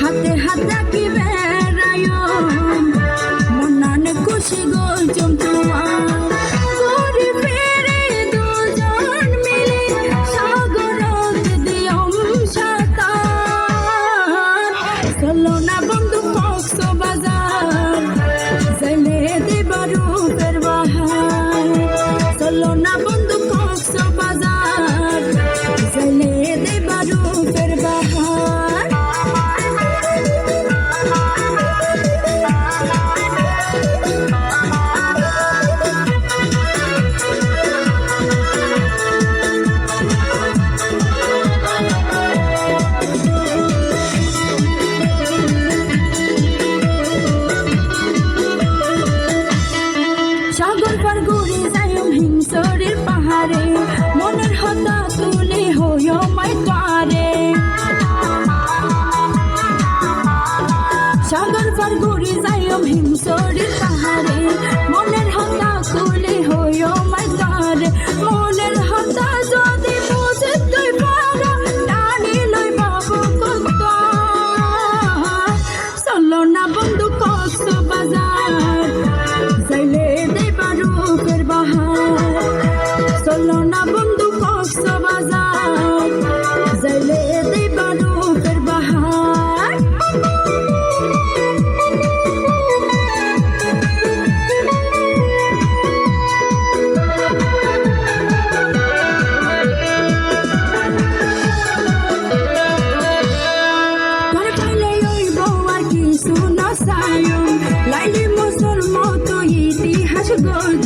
হাতে হাতে কি বেড়ায়। মনান খুশি দিয়ম সাঁতার। চলো না বন্ধু কক্স বাজার, জলে দেবারু ফের বাহার। চলো না বন্ধু পার ঘুরে যায় হিংসরের পাহাড়ে। মনের হতা তুলে হইও মাই পারে। সাগর পার ঘুরে যায় হিংসরের পাহাড়ে। কিছু নসায়ন লাইলি মোসর মতো ইতিহাস গজ